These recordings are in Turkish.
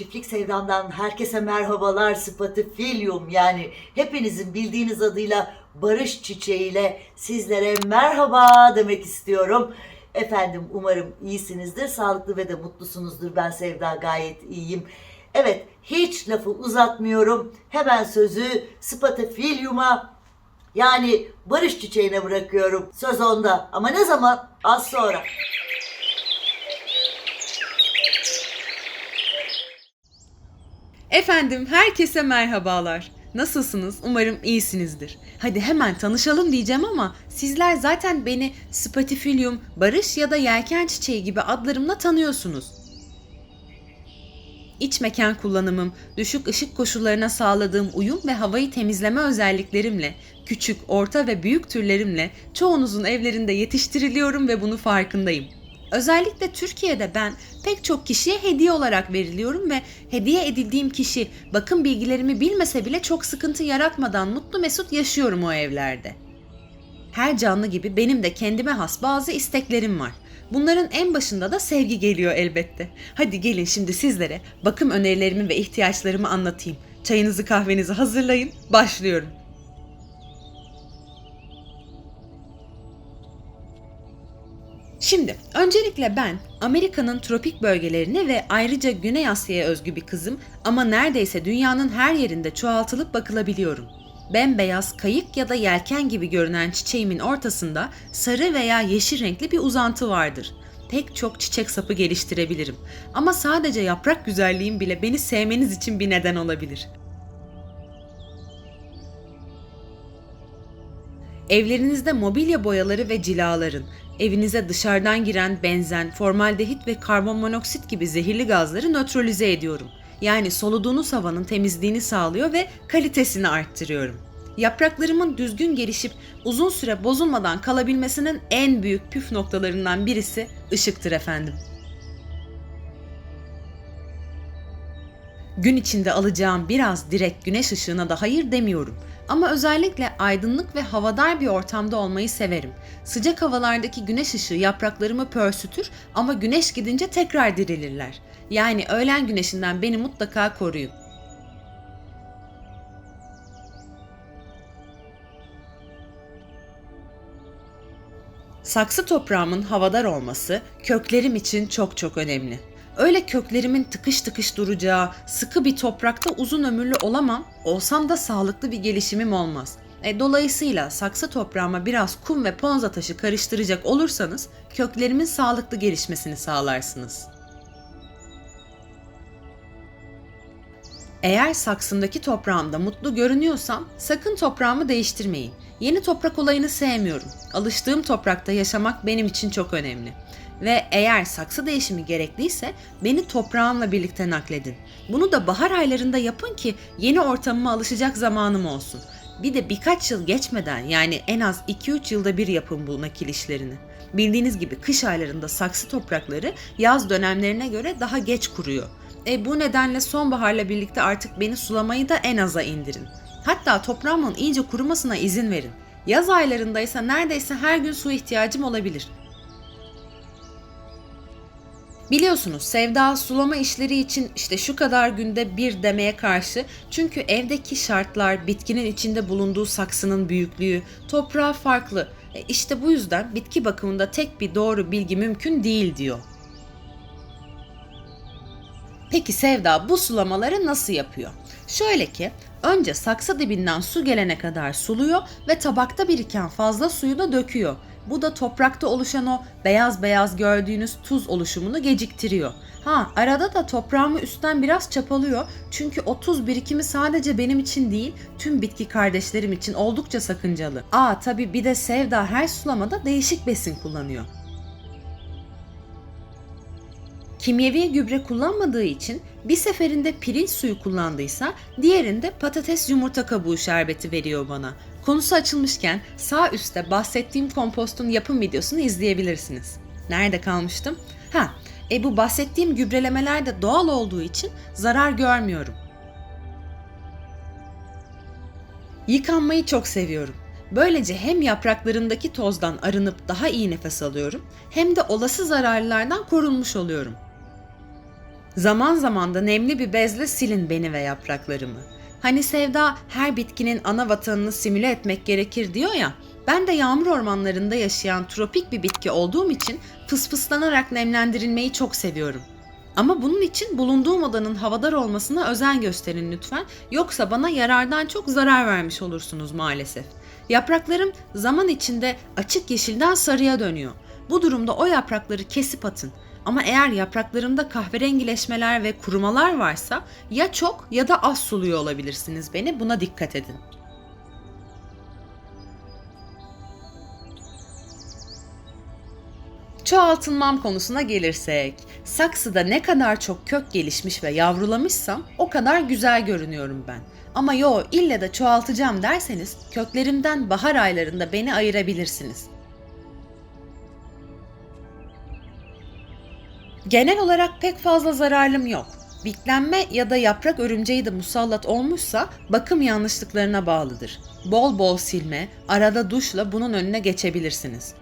Çiftlik Sevdam'dan herkese merhabalar. Spatifilium yani hepinizin bildiğiniz adıyla barış çiçeğiyle sizlere merhaba demek istiyorum. Efendim umarım iyisinizdir, sağlıklı ve de mutlusunuzdur. Ben Sevda gayet iyiyim. Evet hiç lafı uzatmıyorum. Hemen sözü Spatifilium'a yani barış çiçeğine bırakıyorum. Söz onda ama ne zaman? Az sonra. Efendim herkese merhabalar. Nasılsınız? Umarım iyisinizdir. Hadi hemen tanışalım diyeceğim ama sizler zaten beni Spatifilium, barış ya da yelken çiçeği gibi adlarımla tanıyorsunuz. İç mekan kullanımım, düşük ışık koşullarına sağladığım uyum ve havayı temizleme özelliklerimle, küçük, orta ve büyük türlerimle çoğunuzun evlerinde yetiştiriliyorum ve bunu farkındayım. Özellikle Türkiye'de ben pek çok kişiye hediye olarak veriliyorum ve hediye edildiğim kişi bakım bilgilerimi bilmese bile çok sıkıntı yaratmadan mutlu mesut yaşıyorum o evlerde. Her canlı gibi benim de kendime has bazı isteklerim var. Bunların en başında da sevgi geliyor elbette. Hadi gelin şimdi sizlere bakım önerilerimi ve ihtiyaçlarımı anlatayım. Çayınızı kahvenizi hazırlayın. Başlıyorum. Şimdi öncelikle ben Amerika'nın tropik bölgelerine ve ayrıca Güney Asya'ya özgü bir kızım ama neredeyse dünyanın her yerinde çoğaltılıp bakılabiliyorum. Bembeyaz, kayık ya da yelken gibi görünen çiçeğimin ortasında sarı veya yeşil renkli bir uzantı vardır. Pek çok çiçek sapı geliştirebilirim ama sadece yaprak güzelliğim bile beni sevmeniz için bir neden olabilir. Evlerinizde mobilya boyaları ve cilaların, evinize dışarıdan giren benzen, formaldehit ve karbonmonoksit gibi zehirli gazları nötralize ediyorum. Yani soluduğunuz havanın temizliğini sağlıyor ve kalitesini arttırıyorum. Yapraklarımın düzgün gelişip uzun süre bozulmadan kalabilmesinin en büyük püf noktalarından birisi ışıktır efendim. Gün içinde alacağım biraz direkt güneş ışığına da hayır demiyorum. Ama özellikle aydınlık ve havadar bir ortamda olmayı severim. Sıcak havalardaki güneş ışığı yapraklarımı pörsütür ama güneş gidince tekrar dirilirler. Yani öğlen güneşinden beni mutlaka koruyun. Saksı toprağımın havadar olması köklerim için çok çok önemli. Öyle köklerimin tıkış tıkış duracağı, sıkı bir toprakta uzun ömürlü olamam, olsam da sağlıklı bir gelişimim olmaz. E, dolayısıyla saksı toprağıma biraz kum ve ponza taşı karıştıracak olursanız köklerimin sağlıklı gelişmesini sağlarsınız. Eğer saksımdaki toprağımda mutlu görünüyorsam sakın toprağımı değiştirmeyin. Yeni toprak olayını sevmiyorum. Alıştığım toprakta yaşamak benim için çok önemli. Ve eğer saksı değişimi gerekliyse beni toprağımla birlikte nakledin. Bunu da bahar aylarında yapın ki yeni ortamıma alışacak zamanım olsun. Bir de birkaç yıl geçmeden yani en az 2-3 yılda bir yapın bu nakil işlerini. Bildiğiniz gibi kış aylarında saksı toprakları yaz dönemlerine göre daha geç kuruyor. E bu nedenle sonbaharla birlikte artık beni sulamayı da en aza indirin. Hatta toprağımın iyice kurumasına izin verin. Yaz aylarında ise neredeyse her gün su ihtiyacım olabilir. Biliyorsunuz Sevda sulama işleri için işte şu kadar günde bir demeye karşı çünkü evdeki şartlar, bitkinin içinde bulunduğu saksının büyüklüğü, toprağı farklı. E işte bu yüzden bitki bakımında tek bir doğru bilgi mümkün değil diyor. Peki Sevda bu sulamaları nasıl yapıyor? Şöyle ki önce saksı dibinden su gelene kadar suluyor ve tabakta biriken fazla suyu da döküyor. Bu da toprakta oluşan o beyaz beyaz gördüğünüz tuz oluşumunu geciktiriyor. Ha arada da toprağımı üstten biraz çapalıyor çünkü o tuz birikimi sadece benim için değil tüm bitki kardeşlerim için oldukça sakıncalı. Aa tabi bir de Sevda her sulamada değişik besin kullanıyor. Kimyevi gübre kullanmadığı için bir seferinde pirinç suyu kullandıysa diğerinde patates yumurta kabuğu şerbeti veriyor bana. Konusu açılmışken sağ üstte bahsettiğim kompostun yapım videosunu izleyebilirsiniz. Nerede kalmıştım? Ha, e bu bahsettiğim gübrelemeler de doğal olduğu için zarar görmüyorum. Yıkanmayı çok seviyorum. Böylece hem yapraklarındaki tozdan arınıp daha iyi nefes alıyorum hem de olası zararlardan korunmuş oluyorum. Zaman zaman da nemli bir bezle silin beni ve yapraklarımı. Hani Sevda her bitkinin ana vatanını simüle etmek gerekir diyor ya. Ben de yağmur ormanlarında yaşayan tropik bir bitki olduğum için fısfıslanarak nemlendirilmeyi çok seviyorum. Ama bunun için bulunduğum odanın havadar olmasına özen gösterin lütfen. Yoksa bana yarardan çok zarar vermiş olursunuz maalesef. Yapraklarım zaman içinde açık yeşilden sarıya dönüyor. Bu durumda o yaprakları kesip atın. Ama eğer yapraklarımda kahverengileşmeler ve kurumalar varsa ya çok ya da az suluyor olabilirsiniz beni. Buna dikkat edin. Çoğaltılmam konusuna gelirsek, saksıda ne kadar çok kök gelişmiş ve yavrulamışsam o kadar güzel görünüyorum ben. Ama yo ille de çoğaltacağım derseniz köklerimden bahar aylarında beni ayırabilirsiniz. Genel olarak pek fazla zararım yok. Bitlenme ya da yaprak örümceği de musallat olmuşsa bakım yanlışlıklarına bağlıdır. Bol bol silme, arada duşla bunun önüne geçebilirsiniz.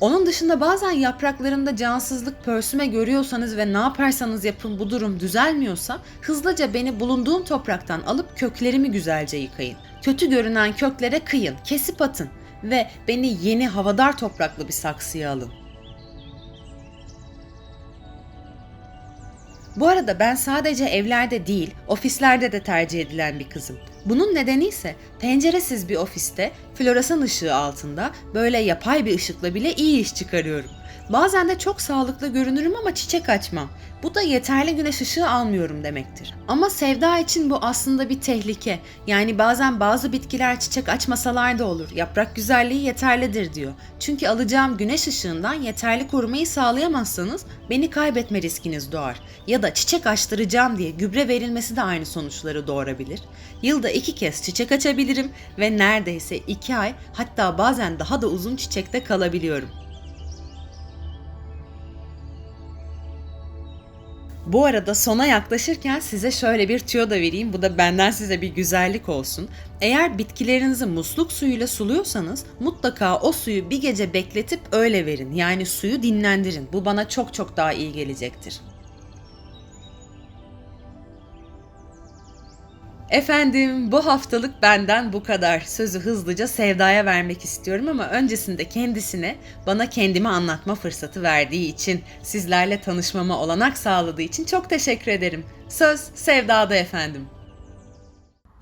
Onun dışında bazen yapraklarında cansızlık, pörsüme görüyorsanız ve ne yaparsanız yapın bu durum düzelmiyorsa hızlıca beni bulunduğum topraktan alıp köklerimi güzelce yıkayın. Kötü görünen köklere kıyın, kesip atın ve beni yeni havadar topraklı bir saksıya alın. Bu arada ben sadece evlerde değil, ofislerde de tercih edilen bir kızım. Bunun nedeni ise penceresiz bir ofiste floresan ışığı altında böyle yapay bir ışıkla bile iyi iş çıkarıyorum. Bazen de çok sağlıklı görünürüm ama çiçek açmam. Bu da yeterli güneş ışığı almıyorum demektir. Ama sevda için bu aslında bir tehlike. Yani bazen bazı bitkiler çiçek açmasalar da olur. Yaprak güzelliği yeterlidir diyor. Çünkü alacağım güneş ışığından yeterli korumayı sağlayamazsanız beni kaybetme riskiniz doğar. Ya da çiçek açtıracağım diye gübre verilmesi de aynı sonuçları doğurabilir. Yılda iki kez çiçek açabilirim ve neredeyse iki ay hatta bazen daha da uzun çiçekte kalabiliyorum. Bu arada sona yaklaşırken size şöyle bir tüyo da vereyim. Bu da benden size bir güzellik olsun. Eğer bitkilerinizi musluk suyuyla suluyorsanız mutlaka o suyu bir gece bekletip öyle verin. Yani suyu dinlendirin. Bu bana çok çok daha iyi gelecektir. Efendim bu haftalık benden bu kadar. Sözü hızlıca Sevda'ya vermek istiyorum ama öncesinde kendisine bana kendimi anlatma fırsatı verdiği için, sizlerle tanışmama olanak sağladığı için çok teşekkür ederim. Söz Sevda'da efendim.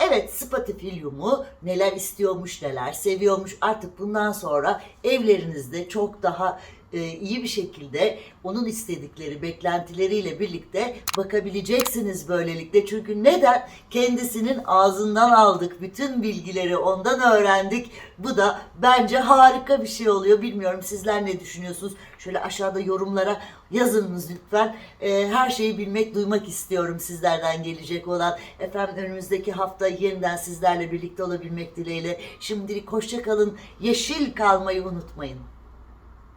Evet Spotify'umu neler istiyormuş neler seviyormuş artık bundan sonra evlerinizde çok daha e, iyi bir şekilde onun istedikleri beklentileriyle birlikte bakabileceksiniz böylelikle. Çünkü neden? Kendisinin ağzından aldık. Bütün bilgileri ondan öğrendik. Bu da bence harika bir şey oluyor. Bilmiyorum sizler ne düşünüyorsunuz? Şöyle aşağıda yorumlara yazınız lütfen. E, her şeyi bilmek, duymak istiyorum sizlerden gelecek olan. Efendim önümüzdeki hafta yeniden sizlerle birlikte olabilmek dileğiyle. Şimdilik hoşça kalın. Yeşil kalmayı unutmayın.